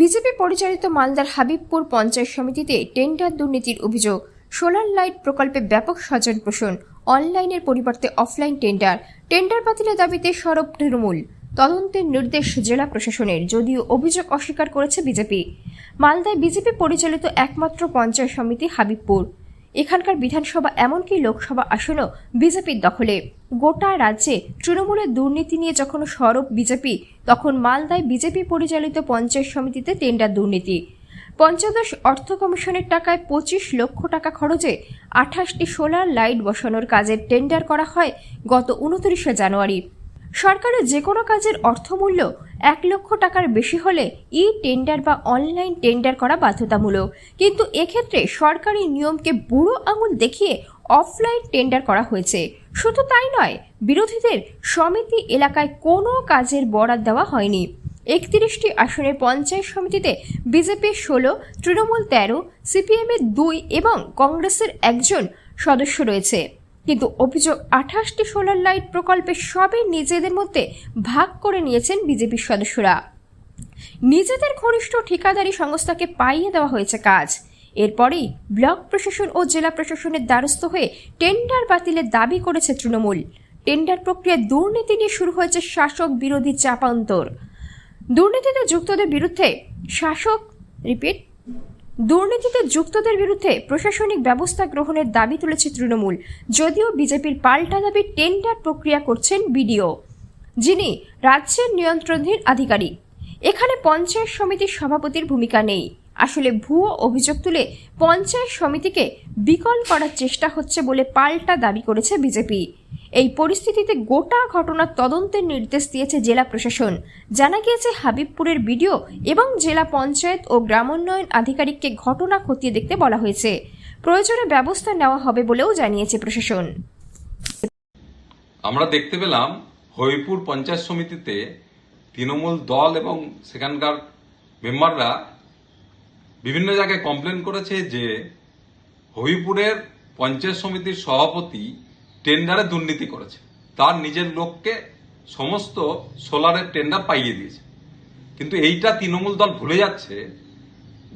BJP পরিচালিত মালদার হাবিবপুর পঞ্চায়েত সমিতিতে টেন্ডার দুর্নীতির অভিযোগ। সোলার লাইট প্রকল্পে ব্যাপক স্বজন পোষণ, অনলাইনের পরিবর্তে অফলাইন টেন্ডার টেন্ডার বাতিলের দাবিতে সরব তৃণমূল। তদন্তের নির্দেশ জেলা প্রশাসনের, যদিও অভিযোগ অস্বীকার করেছে বিজেপি। মালদায় বিজেপি পরিচালিত একমাত্র পঞ্চায়েত সমিতি হাবিবপুর। এখানকার বিধানসভা এমনকি লোকসভা আসনও বিজেপির দখলে। গোটা রাজ্যে তৃণমূলের দুর্নীতি নিয়ে যখন সরব বিজেপি, তখন মালদায় বিজেপি পরিচালিত পঞ্চায়েত সমিতিতে টেন্ডার দুর্নীতি। পঞ্চদশ অর্থ কমিশনের টাকায় পঁচিশ লক্ষ টাকা খরচে আঠাশটি সোলার লাইট বসানোর কাজের টেন্ডার করা হয় গত উনত্রিশে জানুয়ারি। সরকারের যে কোনো কাজের অর্থমূল্য এক লক্ষ টাকার বেশি হলে ই টেন্ডার বা অনলাইন টেন্ডার করা বাধ্যতামূলক। কিন্তু এক্ষেত্রে সরকারি নিয়মকে বুড়ো আঙুল দেখিয়ে অফলাইন টেন্ডার করা হয়েছে। শুধু তাই নয়, বিরোধীদের সমিতি এলাকায় কোনো কাজের বরাদ দেওয়া হয়নি। একত্রিশটি আসনের পঞ্চায়েত সমিতিতে বিজেপি ষোলো, তৃণমূল তেরো, সিপিএমের দুই এবং কংগ্রেসের একজন সদস্য রয়েছে। কিন্তু অভিযোগ আঠাশটি সোলার লাইট প্রকল্পে সবই নিজেদের মধ্যে ভাগ করে নিয়েছেন বিজেপির সদস্যরা। নিজেদের ঘনিষ্ঠ ঠিকাদারি সংস্থাকে পাইয়ে দেওয়া হয়েছে কাজ। এরপরেই ব্লক প্রশাসন ও জেলা প্রশাসনের দ্বারস্থ হয়ে টেন্ডার বাতিলের দাবি করেছে তৃণমূল। টেন্ডার প্রক্রিয়ায় দুর্নীতি নিয়ে শুরু হয়েছে শাসক বিরোধী চাপান্তর। দুর্নীতিতে যুক্তদের বিরুদ্ধে শাসক, রিপিট দুর্নীতিতে যুক্তদের বিরুদ্ধে প্রশাসনিক ব্যবস্থা গ্রহণের দাবি তুলেছে তৃণমূল। যদিও বিজেপির পাল্টা দাবি টেন্ডার প্রক্রিয়া করছেন বিডিও। যিনি রাজ্যের নিয়ন্ত্রণধীন আধিকারিক। এখানে পঞ্চায়েত সমিতির সভাপতির ভূমিকা নেই। আসলে ভুয়ো অভিযোগ তুলে পঞ্চায়েত সমিতিকে বিকল করার চেষ্টা হচ্ছে বলে পাল্টা দাবি করেছে বিজেপি। এই পরিস্থিতিতে গোটা ঘটনার তদন্তের নির্দেশ দিয়েছে জেলা প্রশাসন। জানা গিয়েছে, হাবিবপুরের বিডিও এবং জেলা পঞ্চায়েত ও গ্রামোন্নয়ন আধিকারিককে ঘটনা খতিয়ে দেখতে বলা হয়েছে। প্রয়োজনে ব্যবস্থা নেওয়া হবে বলেও জানিয়েছে প্রশাসন। আমরা দেখতে পেলাম হরিপুর পঞ্চায়েত সমিতিতে তৃণমূল দল এবং সেখানকার মেম্বাররা বিভিন্ন জায়গায় কমপ্লেন করেছে যে হরিপুরের পঞ্চায়েত সমিতির সভাপতি টেন্ডারে দুর্নীতি করেছে। তার নিজের লোককে সমস্ত সোলারের টেন্ডার পাইয়ে দিয়েছে। কিন্তু এইটা তৃণমূল দল ভুলে যাচ্ছে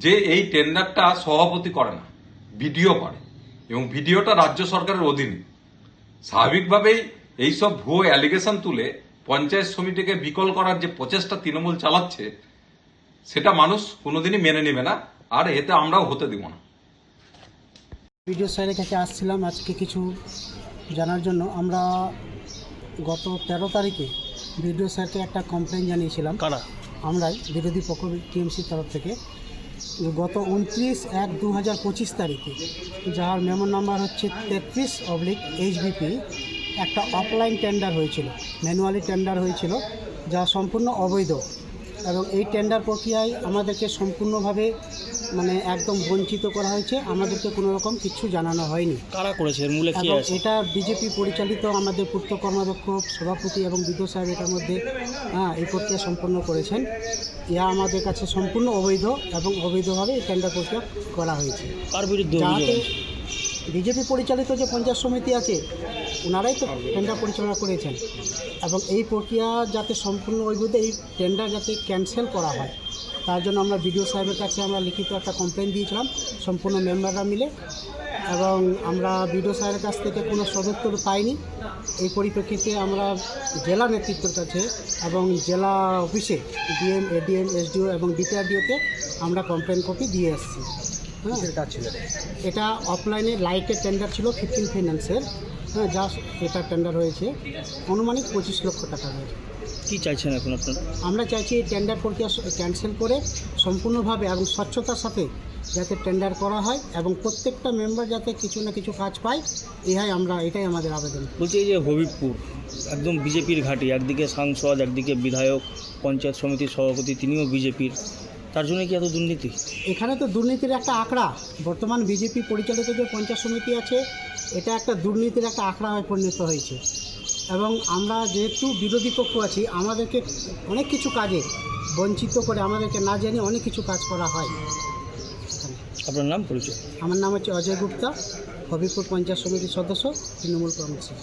যে এই টেন্ডারটা সভাপতি করে না ভিডিও করে। এবং ভিডিওটা রাজ্য সরকারের অধীনে। স্বাভাবিকভাবেই এইসব ভুয়ো অ্যালিগেশন তুলে পঞ্চায়েত সমিতিকে বিকল করার যে প্রচেষ্টা তৃণমূল চালাচ্ছে, সেটা মানুষ কোনোদিনই মেনে নেবে না, আর এতে আমরাও হতে দিব না। বিডিও স্যারের কাছে আসছিলাম, আজকে কিছু জানার জন্য আমরা গত তেরো তারিখে বিডিও স্যারকে একটা কমপ্লেন জানিয়েছিলাম। কারা? আমরাই বিরোধী পক্ষ টিএমসির তরফ থেকে। গত উনত্রিশ এক দু হাজার পঁচিশ তারিখে যার মেমো নাম্বার হচ্ছে তেত্রিশ অবলিক এইচবিপি একটা অফলাইন টেন্ডার হয়েছিল ম্যানুয়ালি টেন্ডার হয়েছিল যা সম্পূর্ণ অবৈধ। এবং এই টেন্ডার প্রক্রিয়ায় আমাদেরকে সম্পূর্ণভাবে মানে একদম বঞ্চিত করা হয়েছে। আমাদেরকে কোনো রকম কিছু জানানো হয়নি। কারা করেছে? এর মূলে কি এবং আছে? এটা বিজেপি পরিচালিত আমাদের পূর্ত কর্মাধ্যক্ষ সভাপতি এবং বিদ্যুৎ সাহেব এটার মধ্যে হ্যাঁ এই প্রক্রিয়া সম্পন্ন করেছেন। ইহা আমাদের কাছে সম্পূর্ণ অবৈধ এবং অবৈধভাবে এই টেন্ডার প্রক্রিয়া করা হয়েছে। কার বিরুদ্ধে অভিযোগ যাতে আছে? বিজেপি পরিচালিত যে পঞ্চায়েত সমিতি আছে ওনারাই তো টেন্ডার পরিচালনা করেছেন। এবং এই প্রক্রিয়া যাতে সম্পূর্ণ অবৈধ এই টেন্ডার যাতে ক্যান্সেল করা হয় তার জন্য আমরা বিডিও সাহেবের কাছে আমরা লিখিত একটা কমপ্লেন দিয়েছিলাম সম্পূর্ণ মেম্বাররা মিলে। এবং আমরা বিডিও সাহেবের কাছ থেকে কোনো সদুত্তর পাইনি। এই পরিপ্রেক্ষিতে আমরা জেলা নেতৃত্বের কাছে এবং জেলা অফিসে ডিএম এডিএম এসডিও এবং ডিপিআরডিওকে আমরা কমপ্লেন কপি দিয়ে এসেছি। হ্যাঁ। ছিল এটা? অফলাইনে লাইটের টেন্ডার ছিল ফিফটিন ফাইন্যান্সের হ্যাঁ যা এটা টেন্ডার হয়েছে। অনুমানিক পঁচিশ লক্ষ টাকা হয়েছে। কি চাইছেন এখন আপনারা? আমরা চাইছি এই টেন্ডার প্রক্রিয়া ক্যান্সেল করে সম্পূর্ণভাবে এবং স্বচ্ছতার সাথে যাতে টেন্ডার করা হয় এবং প্রত্যেকটা মেম্বার যাতে কিছু না কিছু কাজ পায় ইহাই আমরা এটাই আমাদের আবেদন। বলছি এই যে হবিবপুর একদম বিজেপির ঘাঁটি একদিকে সাংসদ একদিকে বিধায়ক পঞ্চায়েত সমিতির সভাপতি তিনিও বিজেপির। তার জন্য কি এত দুর্নীতি? এখানে তো দুর্নীতির একটা আঁকড়া। বর্তমান বিজেপি পরিচালিত যে পঞ্চায়েত সমিতি আছে এটা একটা দুর্নীতির একটা আঁকড়া হয়ে পরিণত হয়েছে। এবং আমরা যেহেতু বিরোধী পক্ষ আছি আমাদেরকে অনেক কিছু কাজে বঞ্চিত করে আমাদেরকে না জানিয়ে অনেক কিছু কাজ করা হয়। আপনার নাম পরিচয় আমার নাম হচ্ছে অজয় গুপ্তা হবিপুর পঞ্চায়েত সমিতির সদস্য তৃণমূল কংগ্রেসের